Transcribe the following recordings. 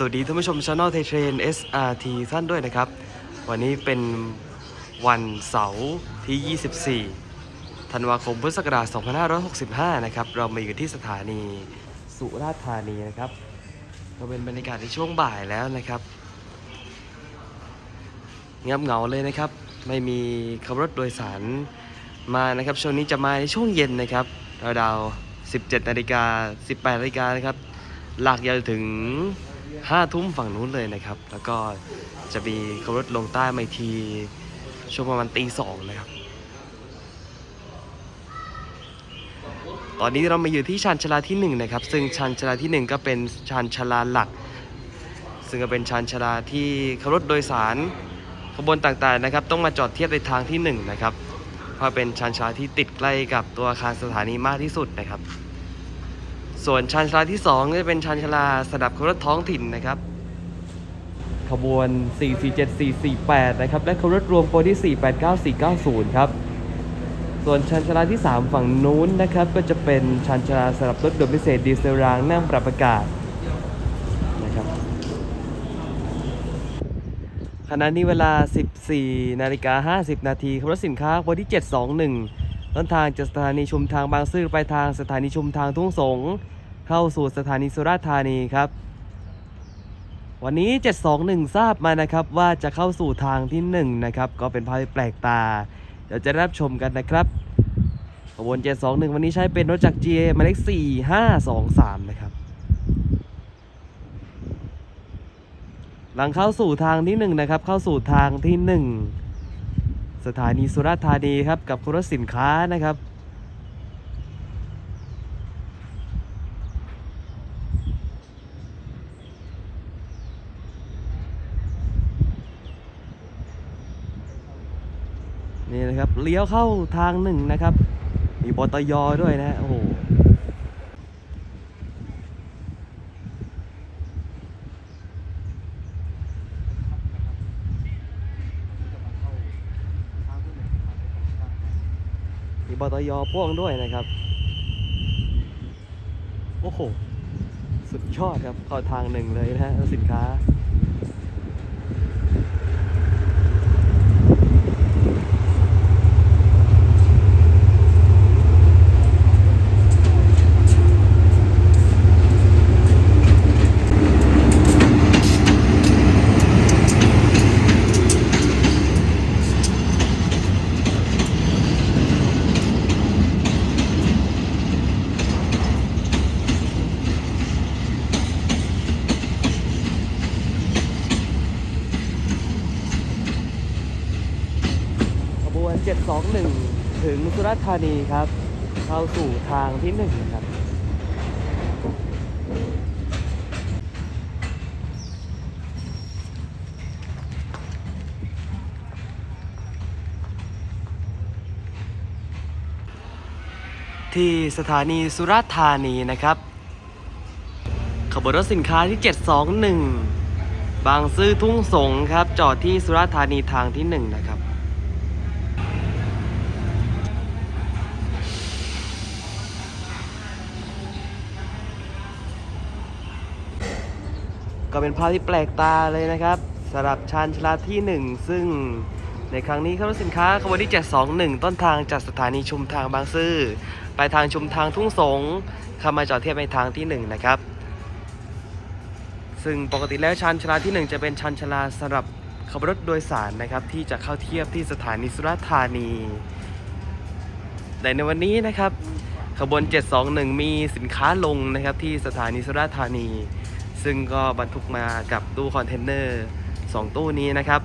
สวัสดีท่านผู้ชมช anel ไทยเทรน SRT ท่านด้วยนะครับ วันนี้เป็นวันเสาร์ที่ 24 ธันวาคมพุทธศักราช 2565 นะครับ เรามาอยู่ที่สถานีสุราษฎร์ธานีนะครับก็เป็นบรรยากาศในช่วงบ่ายแล้วนะครับเงียบเหงาเลยนะครับ ไม่มีขับรถโดยสารมานะครับ ช่วงนี้จะมาในช่วงเย็นนะครับราวๆ17นาฬิกา18นาฬิกานะครับลากยาวถึง 5ทุ่มฝั่งนู้นเลยนะครับ แล้วก็จะมีขับรถลงใต้มาทีช่วงประมาณตีสองนะครับ ตอนนี้เรามาอยู่ที่ชานชาลาที่1นะครับ ซึ่งชานชาลาทีหนึ่1 ก็เป็นชานชาลาหลัก ซึ่งก็เป็นชานชาลาที่ขับรถโดยสารขบวนต่างๆนะครับ ต้องมาจอดเทียบในทางที่ 1 นะครับ เพราะเป็นชานชาลาที่ติดใกล้กับตัวอาคารสถานีมากที่สุดนะครับ ส่วนชานชาลาที่2ก็จะเป็นชานชาลาสำหรับขบรถท้องถิ่นนะครับ ขบวน 447 448 นะครับ และขบวนรถรวมโปรที่ 489 490 ครับ ส่วนชานชาลาที่ 3 ฝั่งนู้นนะครับ ก็จะเป็นชานชาลาสำหรับรถด่วนพิเศษดีเซลรางนั่งปรับอากาศนะครับขณะนี้เวลา 14 นาฬิกา 50 นาทีขบวนรถสินค้าขบวนที่ 721ต้นทางจากสถานีชุมทางบางซื่อไปทางสถานีชุมทางทุ่งสง เข้าสู่สถานีสุราษฎร์ธานีครับ วันนี้ 721 ทราบมานะครับว่าจะเข้าสู่ทางที่1นะครับก็เป็นภาพแปลกตา เดี๋ยวจะรับชมกันนะครับขบวน 721 วันนี้ใช้เป็นรถจักร GA หมายเลข4523 นะครับหลังเข้าสู่ทางที่1นะครับเข้าสู่ทางที่ 1 สถานีสุราษฎร์ธานีครับกับรถสินค้านะครับ นี่นะครับ เลี้ยวเข้าทางหนึ่งนะครับ มีปตยด้วยนะโอ้โหมีปตยพ่วงด้วยนะครับ โอ้โห สุดยอดครับเข้าทางหนึ่งเลยนะฮะสินค้า 721 ถึงสุราษฎร์ธานีครับ เข้าสู่ทางที่หนึ่งนะครับที่สถานีสุราษฎร์ธานีนะครับ ขบวนรถสินค้าที่ 721 บางซื่อทุ่งสงครับ จอดที่สุราษฎร์ธานีทางที่ 1 นะครับ ก็เป็นภาพที่แปลกตาเลยนะครับสำหรับชานชลาที่ 1 ซึ่งในครั้งนี้ขบวนสินค้าขบวนที่ 721 ต้นทางจากสถานีชุมทางบางซื่อไปทางชุมทางทุ่งสงเข้ามาจอดเทียบในทางที่ 1 นะครับ ซึ่งปกติแล้วชานชลาที่ 1 จะเป็นชานชลาสำหรับขับรถโดยสารนะครับที่จะเข้าเทียบที่สถานีสุราษฎร์ธานีแต่ในวันนี้นะครับขบวน 721 มีสินค้าลงนะครับที่สถานีสุราษฎร์ธานี ซึ่งก็บรรทุกมากับตู้คอนเทนเนอร์ 2 ตู้นี้นะครับ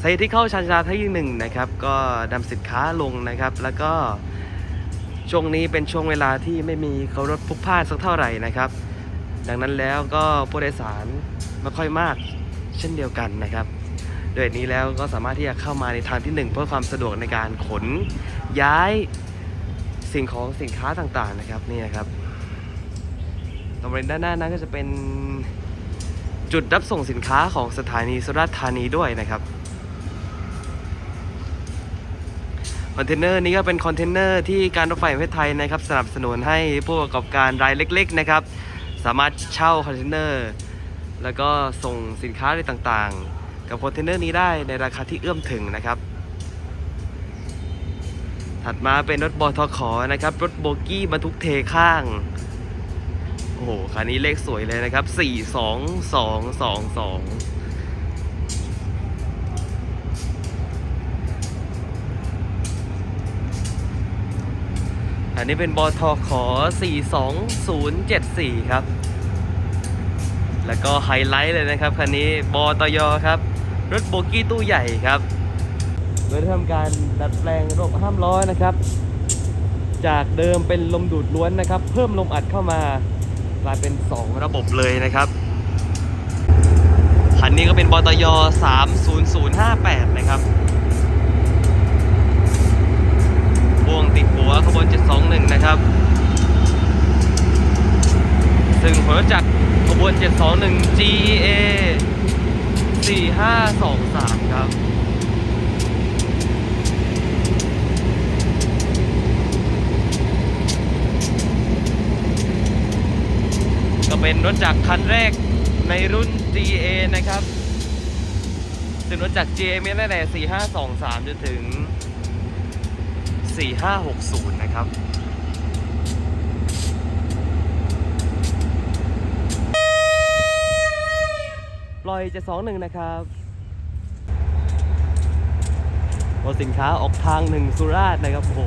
สาเหตุที่เข้าชานชาที่หนึ่งนะครับ ก็นำสินค้าลงนะครับ แล้วก็ช่วงนี้เป็นช่วงเวลาที่ไม่มีเขารถพลุกพล่านสักเท่าไหร่นะครับ ดังนั้นแล้วก็ผู้โดยสารไม่ค่อยมากเช่นเดียวกันนะครับโดยนี้แล้วก็สามารถที่จะเข้ามาในทางที่หนึ่งเพื่อความสะดวกในการขนย้ายสิ่งของสินค้าต่างๆนะครับนี่นะครับ ตรงบริเวณด้านหน้านั้นก็จะเป็นจุดรับส่งสินค้าของสถานีสุราษฎร์ธานีด้วยนะครับเพอนเทนเนอร์นี้ก็เป็นคอนเทนเนอร์ที่การรถไฟแห่งประเทศไทยนะครับสนับสนุนให้ผู้ประกอบการรายเล็ก ๆ นะครับ สามารถเช่าคอนเทนเนอร์แล้วก็ส่งสินค้าอะไรต่างๆ กับคอนเทนเนอร์นี้ได้ในราคาที่เอื้อมถึงนะครับ ถัดมาเป็นรถบอทอขอนะครับรถโบกี้บรรทุกเทข้าง อ้โหคันนี้เลขสวยเลยนะครับ 42222อันนี้เป็นบอทอขอ 42074 ครับ แล้วก็ไฮไลท์เลยนะครับคันนี้บอตยครับ รถโบกี้ตู้ใหญ่ครับโดยทำการดัดแปลงระบบห้ามล้อนะครับ จากเดิมเป็นลมดูดล้วนนะครับ เพิ่มลมอัดเข้ามา กลายเป็น 2 ระบบเลยนะครับ คันนี้ก็เป็นบตย30058 นะครับพ่วงติดหัวขบวน 721 นะครับ ซึ่งหัวรถจักรขบวน 721 GEA 4523 ครับ เป็นรถจักรคันแรกในรุ่น GA นะครับ ซึ่งรถจักร GA มีตั้งแต่4523 จนถึง 4560 นะครับปล่อย721นะครับโอสินค้าออกทางหนึ่งสุราษฎร์นะครับโอ้โห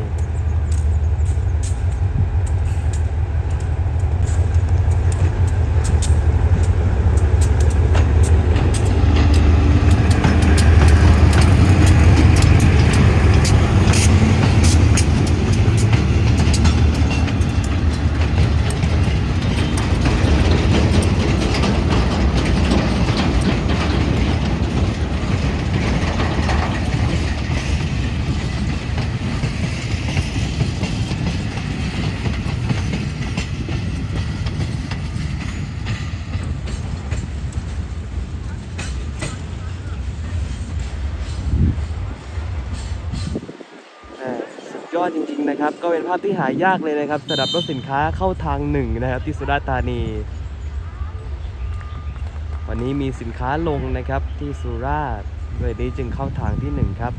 อ่าสุดย อดจริงๆนะครับ ก็เป็นภาพที่หายากเลยนะครับสำหรับรถสินค้าเข้าทางหนึ่งนะครับ ที่สุราษฎร์ธานี วันนี้มีสินค้าลงนะครับที่สุราษฎร์เลยนี้จึงเข้าทางที่หนึ่งครับ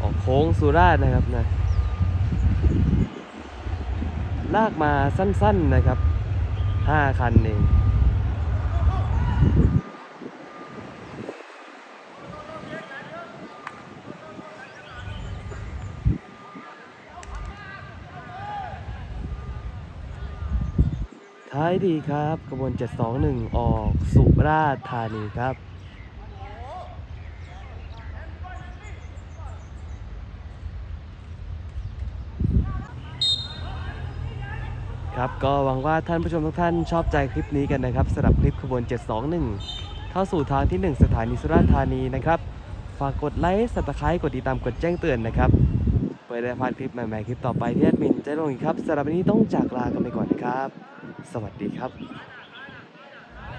ออกโค้งสุราษฎร์นะครับนะลากมาสั้นๆนะครับห้าคันเอง ท้ายดีครับกระบวน 721 ออกสุราษฎร์ธานีครับครับก็หวังว่าท่านผู้ชมทุกท่านชอบใจคลิปนี้กันนะครับสำหรับคลิปขบวน 721 เข้าสู่ทางที่ 1 สถานีสุราษฎร์ธานีนะครับ ฝากกดไลค์สับตะไคร้กดติดตามกดแจ้งเตือนนะครับเพื่อได้พลาดคลิปใหม่ๆ คลิปต่อไปที่แอดมินจะลงอีกครับสำหรับวันนี้ต้องจากลากันไปก่อนนะครับ สวัสดีครับ